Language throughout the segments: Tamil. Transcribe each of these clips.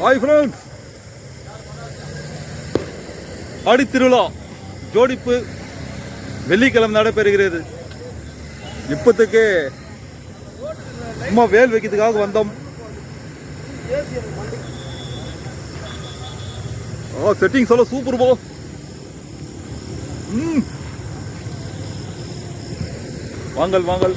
ஹாய் ஃப்ரெண்ட்ஸ் ஆடித்திருவிழா ஜோடிப்பு வெள்ளிக்கிழமை நடைபெறுகிறது. இப்பத்துக்கு சும்மா வேல் வைக்கிறதுக்காக வந்தோம். ஓ செட்டிங்ஸ் எல்லாம் சூப்பர் போ. ம். வாங்கல் வாங்கல்.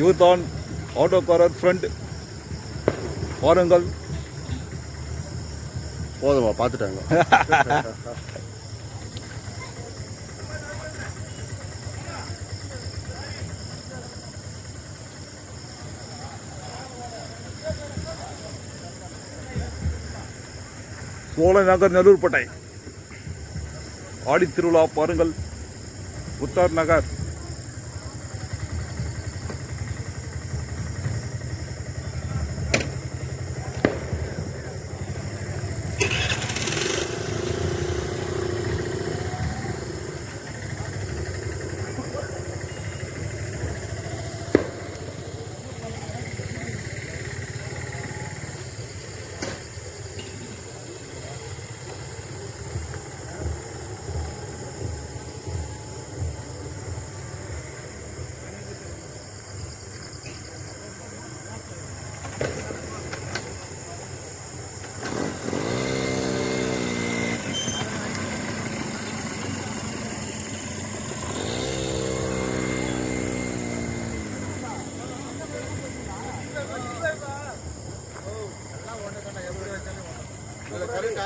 இவர் தான் ஆட்டோக்காரர் ஃப்ரெண்ட் பாருங்கள் போதுமா பார்த்துட்டாங்க. சோழ நகர் நெல்லூர்பட்டை. ஆடி திருவிழா பாருங்கள். புத்தார் நகர்.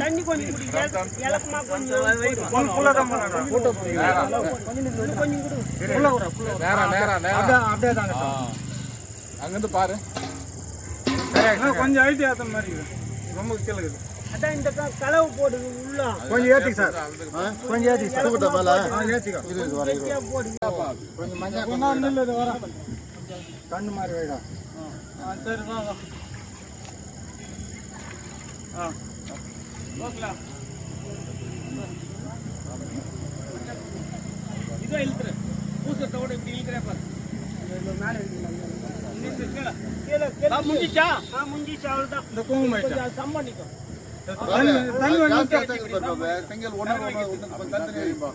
தண்ணி கொஞ்சம் குடி இலக்கமா கொஞ்சம் அங்கிருந்து பாரு. கொஞ்சம் ஐடி ஆத்த மாதிரி. ரொம்ப கீழே அதான் இந்த கலவு போடுது உள்ள. கொஞ்சம் ஏத்தி சார். கொஞ்சம் ஏத்தி சார். மேல ஏத்திக்கோ. வர கொஞ்சம் மஞ்சள் கொஞ்சம் நில்லு இது வர. கண்ணு மாதிரி வைடா. சரி வா வா. ஆ. ஓகேலாம் இதோ இழுத்துரு. பூசத்தோட இப்படி இழுக்கிற பாரு. கீழே கீழே முடிஞ்சிச்சா ஆ முடிஞ்சிச்சு அவ்வளவுதான். இந்த கொஞ்சம் சம் பண்ணிக்கோ தண்ணி தண்ணி வந்து ஜாஸ்தி ஆச்சாங்க பாருப்பா செங்கல் வைப்பா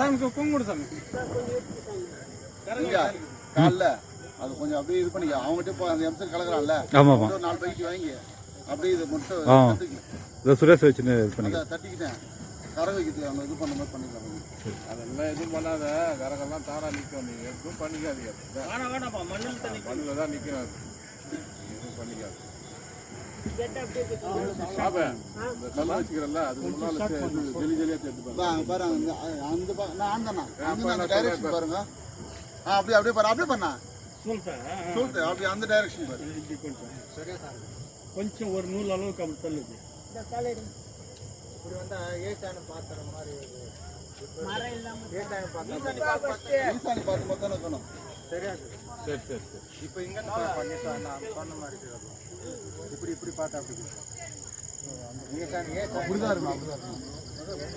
சாமி குங்குமம் கொடு சாமி. கால்ல. அது கொஞ்சம் அப்படியே இது பண்ணிக்க அவங்ககிட்ட இப்போ அந்த எம்சல் கலக்குறான்ல ஆமாம் ஆமாம் நாலு பைக்கு வாங்கி அப்படியே இதை மட்டும் ஆ. இதை சுரேஷ் வச்சுன்னு இது பண்ணிக்கலாம் அதை தட்டிக்கிட்டேன் கரை வைக்கிறதுக்கு அவங்க இது பண்ண மாதிரி பண்ணிக்கலாம் அதெல்லாம் எதுவும் பண்ணாத விறகெல்லாம் தாரா நிற்கும் நீங்க எதுவும் பண்ணிக்காதீங்க வேணாம் வேணாம்ப்பா மண்ணில் தண்ணி மண்ணில் தான் நிற்கணும் அது எதுவும் பண்ணிக்காது பாருங்க அப்படியே அப்படியே பாரு அப்படியே பண்ணா சொல்லிட்டு அப்படியே அந்த டைரக்ஷன் பாரு. கொஞ்சம் ஒரு நூல் அளவுக்கு அப்படி தள்ளுது. இந்த தலையிடு. இப்படி வந்தா ஏசான பாத்திரம் மாதிரி மரம் இல்லாம ஈசானி பார்த்து மட்டும் இருக்கணும் தெரியாது சரி. சரி சரி இப்போ இங்க நான் சொன்ன மாதிரி இப்படி இப்படி பார்த்தா அப்படி. ஏசான ஏசான. அப்படிதான் இருக்கும் அப்படிதான் இருக்கும்.